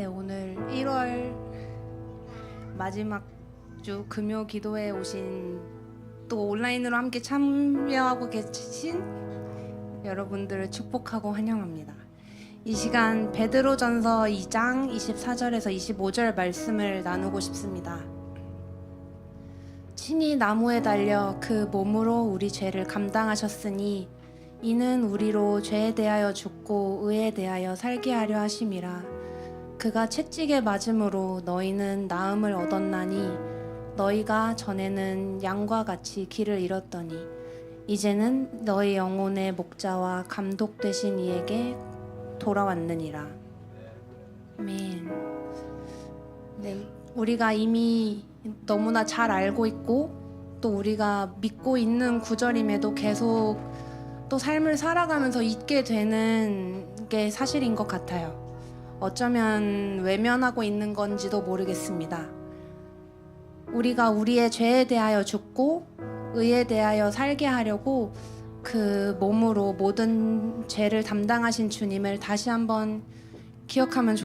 네, 오늘 1월 마지막 주 금요 기도에 오신 또 온라인으로 함께 참여하고 계신 여러분들을 축복하고 환영합니다. 이 시간 베드로전서 2장 24절에서 25절 말씀을 나누고 싶습니다. 친히 나무에 달려 그 몸으로 우리 죄를 감당하셨으니 이는 우리로 죄에 대하여 죽고 의에 대하여 살게 하려 하심이라 그가 채찍에 맞음으로 너희는 나음을 얻었나니 너희가 전에는 양과 같이 길을 잃었더니 이제는 너희 영혼의 목자와 감독 되신 이에게 돌아왔느니라 아멘 네, 우리가 이미 너무나 잘 알고 있고 또 우리가 믿고 있는 구절임에도 계속 또 삶을 살아가면서 잊게 되는 게 사실인 것 같아요. 어쩌면 외면하고 있는 건지도 모르겠습니다. 우리가 우리의 죄에 대하여 죽고 의에 대하여 살게 하려고 그 몸으로 모든 죄를 담당하신 주님을 다시 한번 기억하면